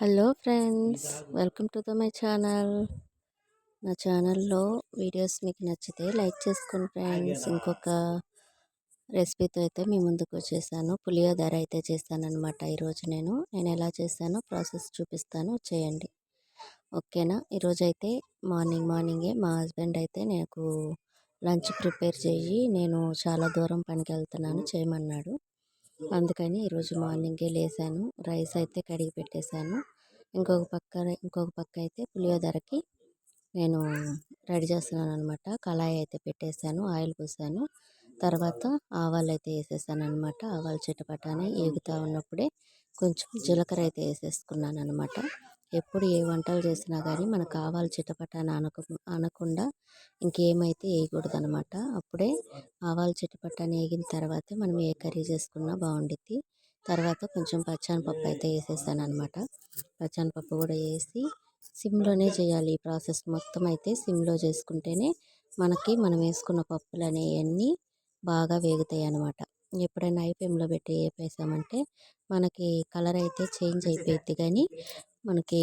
Hello friends welcome to the my channel. నా ఛానల్లో videos మీకు నచ్చితే లైక్ చేసుకోండి ఫ్రెండ్స్. ఇంకొక రెసిపీతో అయితే మీ ముందుకు వచ్చేసాను. పులియోదర అయితే చేస్తానన్నమాట ఈరోజు నేను. నేను ఎలా చేస్తానో ప్రాసెస్ చూపిస్తాను. చేయండి. ఓకేనా? ఈరోజు అయితే మార్నింగ్ మార్నింగే మా హస్బెండ్ అయితే నాకు లంచ్ ప్రిపేర్ చేయి. నేను చాలా దూరం పనికి వెళ్తున్నాను చేయమన్నాడు. అందుకని ఈరోజు మార్నింగే లేసాను. రైస్ అయితే కడిగి పెట్టేశాను. ఇంకొక పక్క ఇంకొక పక్క అయితే పులియోదరకి నేను రెడీ చేస్తున్నాను అనమాట కళాయి అయితే పెట్టేశాను ఆయిల్ పోసాను. తర్వాత ఆవాలు అయితే వేసేసాను అనమాట ఆవాలు చిటపటాని ఏగుతూ ఉన్నప్పుడే కొంచెం జీలకర్ర అయితే వేసేసుకున్నాను అనమాట ఎప్పుడు ఏ వంటలు చేసినా కానీ మనకు ఆవాలు చిటపటాని అనక అనకుండా ఇంకేమైతే వేయకూడదు అనమాట అప్పుడే ఆవాలు చిటపటాని వేగిన తర్వాతే మనం ఏ కర్రీ చేసుకున్నా బాగుండిద్ది తర్వాత కొంచెం పచ్చానపప్పు అయితే వేసేసాను అనమాట పచ్చానపప్పు కూడా వేసి సిమ్లోనే చేయాలి. ఈ ప్రాసెస్ మొత్తం అయితే సిమ్లో చేసుకుంటేనే మనకి మనం వేసుకున్న పప్పులు అనేవన్నీ బాగా వేగుతాయి అనమాట ఎప్పుడైనా ఐపీఎంలో పెట్టి వేపేసామంటే మనకి కలర్ అయితే చేంజ్ అయిపోయింది కానీ మనకి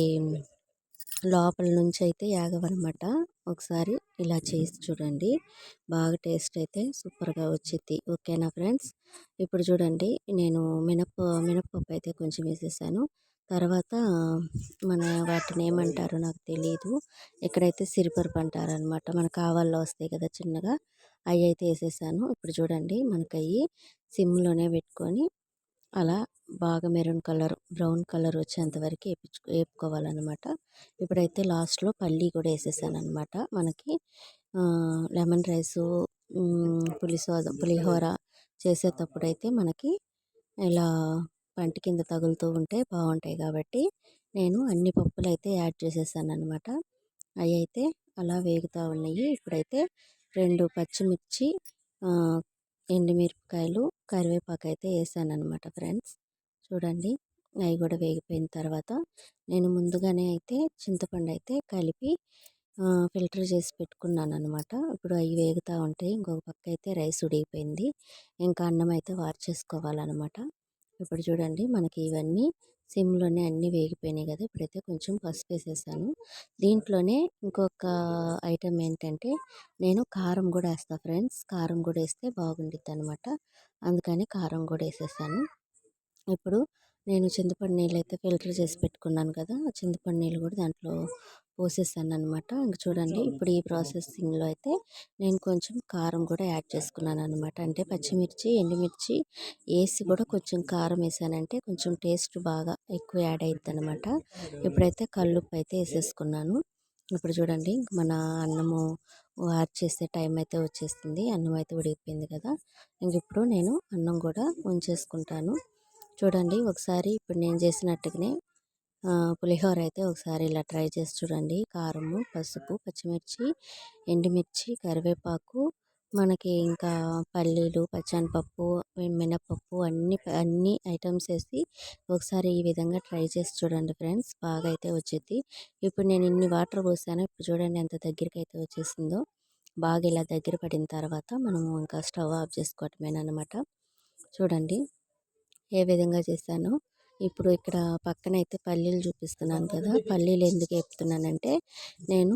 లోపల నుంచి అయితే యాగవన్నమాట ఒకసారి ఇలా చేసి చూడండి. బాగా టేస్ట్ అయితే సూపర్గా వచ్చింది ఓకేనా ఫ్రెండ్స్? ఇప్పుడు చూడండి. నేను మినప్ప మినప్పప్పు అయితే కొంచెం వేసేసాను. తర్వాత మన వాటిని ఏమంటారో నాకు తెలియదు ఇక్కడైతే సిరిపరుపు అంటారనమాట. మనకు వస్తాయి కదా చిన్నగా. అవి అయితే వేసేసాను. ఇప్పుడు చూడండి. మనకవి అవి సిమ్లోనే పెట్టుకొని అలా బాగా మెరూన్ కలర్ బ్రౌన్ కలర్ వచ్చేంత వరకు వేపించు వేపుకోవాలన్నమాట ఇప్పుడైతే లాస్ట్లో పల్లీ కూడా వేసేసాను అనమాట మనకి లెమన్ రైసు పులిసో పులిహోర చేసేటప్పుడు అయితే మనకి ఇలా పంటి కింద తగులుతూ ఉంటే బాగుంటాయి కాబట్టి నేను అన్ని పప్పులు అయితే యాడ్ చేసేసాను అనమాట అవి అయితే అలా వేగుతూ ఉన్నాయి. ఇప్పుడైతే రెండు పచ్చిమిర్చి ఎండుమిరపకాయలు కరివేపాకు అయితే వేసాను అనమాట ఫ్రెండ్స్. చూడండి. అవి కూడా వేగిపోయిన తర్వాత నేను ముందుగానే అయితే చింతపండు అయితే కలిపి ఫిల్టర్ చేసి పెట్టుకున్నాను అనమాట ఇప్పుడు అవి వేగుతూ ఉంటాయి ఇంకొక పక్క అయితే రైస్ ఉడిగిపోయింది ఇంకా అన్నం అయితే వారు చేసుకోవాలన్నమాట ఇప్పుడు చూడండి మనకి ఇవన్నీ సిమ్లోనే అన్నీ వేగిపోయినాయి కదా. ఇప్పుడైతే కొంచెం పసుపు వేసేసాను. దీంట్లోనే ఇంకొక ఐటెం ఏంటంటే నేను కారం కూడా వేస్తాను ఫ్రెండ్స్. కారం కూడా వేస్తే బాగుండిద్ది అనమాట అందుకని కారం కూడా వేసేసాను. ఇప్పుడు నేను చింతపండు నీళ్ళు అయితే ఫిల్టర్ చేసి పెట్టుకున్నాను కదా చింతపండు నీళ్ళు కూడా దాంట్లో పోసేసాను అనమాట ఇంక చూడండి ఇప్పుడు ఈ ప్రాసెసింగ్లో అయితే నేను కొంచెం కారం కూడా యాడ్ చేసుకున్నాను అనమాట అంటే పచ్చిమిర్చి ఎండుమిర్చి వేసి కూడా కొంచెం కారం వేసానంటే కొంచెం టేస్ట్ బాగా ఎక్కువ యాడ్ అవుతుంది అనమాట ఇప్పుడైతే కల్లుప్పు అయితే వేసేసుకున్నాను. ఇప్పుడు చూడండి మన అన్నము చేసే టైం అయితే వచ్చేస్తుంది అన్నం అయితే ఉడికిపోయింది కదా ఇంక ఇప్పుడు నేను అన్నం కూడా ఉంచేసుకుంటాను. చూడండి ఒకసారి ఇప్పుడు నేను చేసినట్టుగానే పులిహోర అయితే ఒకసారి ఇలా ట్రై చేసి చూడండి. కారము పసుపు పచ్చిమిర్చి ఎండుమిర్చి కరివేపాకు మనకి ఇంకా పల్లీలు పచ్చనిపప్పు మినపప్పు అన్ని అన్ని ఐటమ్స్ వేసి ఒకసారి ఈ విధంగా ట్రై చేసి చూడండి ఫ్రెండ్స్. బాగా అయితే వచ్చింది ఇప్పుడు నేను ఇన్ని వాటర్ పోసాను. ఇప్పుడు చూడండి ఎంత దగ్గరికి అయితే వచ్చేసిందో. బాగా ఇలా దగ్గర పడిన తర్వాత మనము ఇంకా స్టవ్ ఆఫ్ చేసుకోవటమేనమాట చూడండి. ఏ విధంగా చేశానో? ఇప్పుడు ఇక్కడ పక్కన అయితే పల్లీలు చూపిస్తున్నాను కదా! పల్లీలు ఎందుకు వేపుతున్నానంటే నేను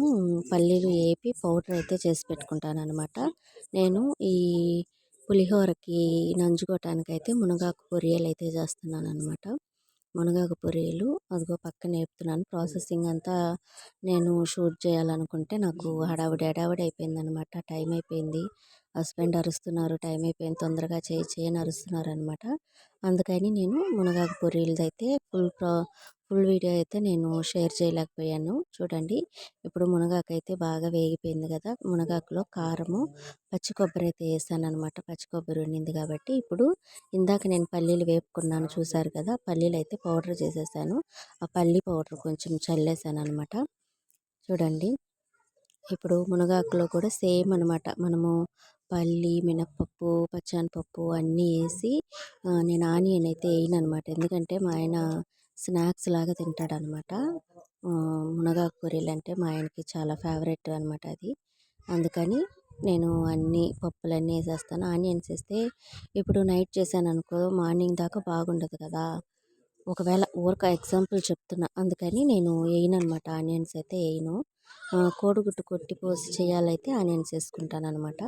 పల్లీలు వేపి పౌడర్ అయితే చేసి పెట్టుకుంటాను అనమాట నేను ఈ పులిహోరకి నంచుకోవటానికి అయితే మునగాకు పొరియలు అయితే చేస్తున్నాను అనమాట మునగాకు పొరియలు అదిగో పక్కన వేపుతున్నాను. ప్రాసెసింగ్ అంతా నేను షూట్ చేయాలనుకుంటే నాకు హడావిడి హడావిడి అయిపోయింది అనమాట టైం అయిపోయింది. హస్బెండ్ అరుస్తున్నారు. టైం అయిపోయింది. తొందరగా చేయి చేయని అరుస్తున్నారు అనమాట అందుకని నేను మునగాకు పొరియలది అయితే ఫుల్ ప్రా ఫుల్ వీడియో అయితే నేను షేర్ చేయలేకపోయాను. చూడండి ఇప్పుడు మునగాకు అయితే బాగా వేగిపోయింది కదా! మునగాకులో కారము పచ్చి కొబ్బరి అయితే వేసాను అనమాట పచ్చి కొబ్బరి ఉండింది కాబట్టి ఇప్పుడు ఇందాక నేను పల్లీలు వేపుకున్నాను చూసారు కదా! పల్లీలు అయితే పౌడర్ చేసేసాను. ఆ పల్లీ పౌడర్ కొంచెం చల్లేసాను అనమాట చూడండి ఇప్పుడు మునగాకులో కూడా సేమ్ అనమాట మనము పల్లి మినప్పప్పు పచ్చనిపప్పు అన్నీ వేసి నేను ఆనియన్ అయితే వేయను అనమాట ఎందుకంటే మా ఆయన స్నాక్స్ లాగా తింటాడనమాట. మునగాకు కూరలు అంటే మా ఆయనకి చాలా ఫేవరెట్ అనమాట అది. అందుకని నేను అన్ని పప్పులన్నీ వేసేస్తాను. ఆనియన్స్ వేస్తే ఇప్పుడు నైట్ చేశాను అనుకో మార్నింగ్ దాకా బాగుండదు కదా. ఒకవేళ ఊరక ఎగ్జాంపుల్ చెప్తున్నా అందుకని నేను వేయను అనమాట ఆనియన్స్ అయితే వేయను. కోడిగుడ్డు కొట్టి పోసి చేయాలైతే ఆనియన్స్ వేసుకుంటాను అనమాట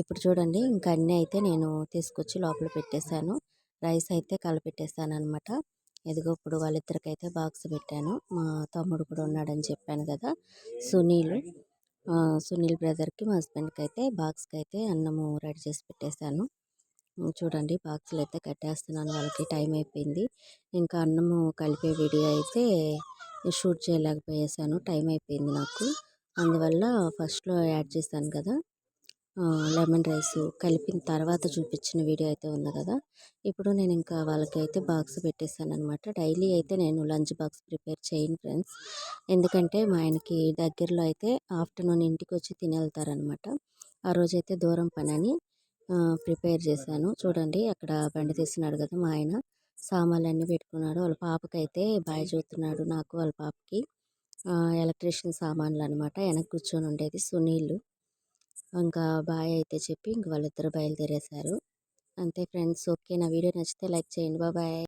ఇప్పుడు చూడండి ఇంకా అన్నీ అయితే నేను తీసుకొచ్చి లోపల పెట్టేశాను. రైస్ అయితే కలపెట్టేసాను అనమాట ఇదిగో ఇప్పుడు వాళ్ళిద్దరికైతే బాక్స్ పెట్టాను. మా తమ్ముడు కూడా ఉన్నాడని చెప్పాను కదా సునీల్. సునీల్ బ్రదర్కి మా హస్బెండ్కి అయితే బాక్స్కి అయితే అన్నము రెడీ చేసి పెట్టేశాను. చూడండి బాక్సులు అయితే కట్టేస్తున్నాను వాళ్ళకి టైం అయిపోయింది. ఇంకా అన్నము కలిపే వీడియో అయితే షూట్ చేయలేకపోయేసాను టైం అయిపోయింది నాకు. అందువల్ల ఫస్ట్లో యాడ్ చేశాను కదా. లెమన్ రైస్ కలిపిన తర్వాత చూపించిన వీడియో అయితే ఉంది కదా. ఇప్పుడు నేను ఇంకా వాళ్ళకైతే బాక్స్ పెట్టేశాను అనమాట డైలీ అయితే నేను లంచ్ బాక్స్ ప్రిపేర్ చేయను ఫ్రెండ్స్. ఎందుకంటే మా ఆయనకి దగ్గరలో అయితే ఆఫ్టర్నూన్ ఇంటికి వచ్చి తినేళ్తారనమాట ఆ రోజైతే దూరం పని అని ప్రిపేర్ చేశాను. చూడండి అక్కడ బండి తీస్తున్నాడు కదా మా ఆయన. సామాన్లు అన్నీ పెట్టుకున్నాడు. వాళ్ళ పాపకైతే బాయ్ చూస్తున్నాడు నాకు వాళ్ళ పాపకి. ఎలక్ట్రీషియన్ సామాన్లు అనమాట వెనక కూర్చొని ఉండేది సునీల్. ఇంకా బాయ్ అయితే చెప్పి ఇంక వాళ్ళిద్దరు బయలుదేరేశారు. అంతే ఫ్రెండ్స్ ఓకే నా వీడియో నచ్చితే లైక్ చేయండి. బాయ్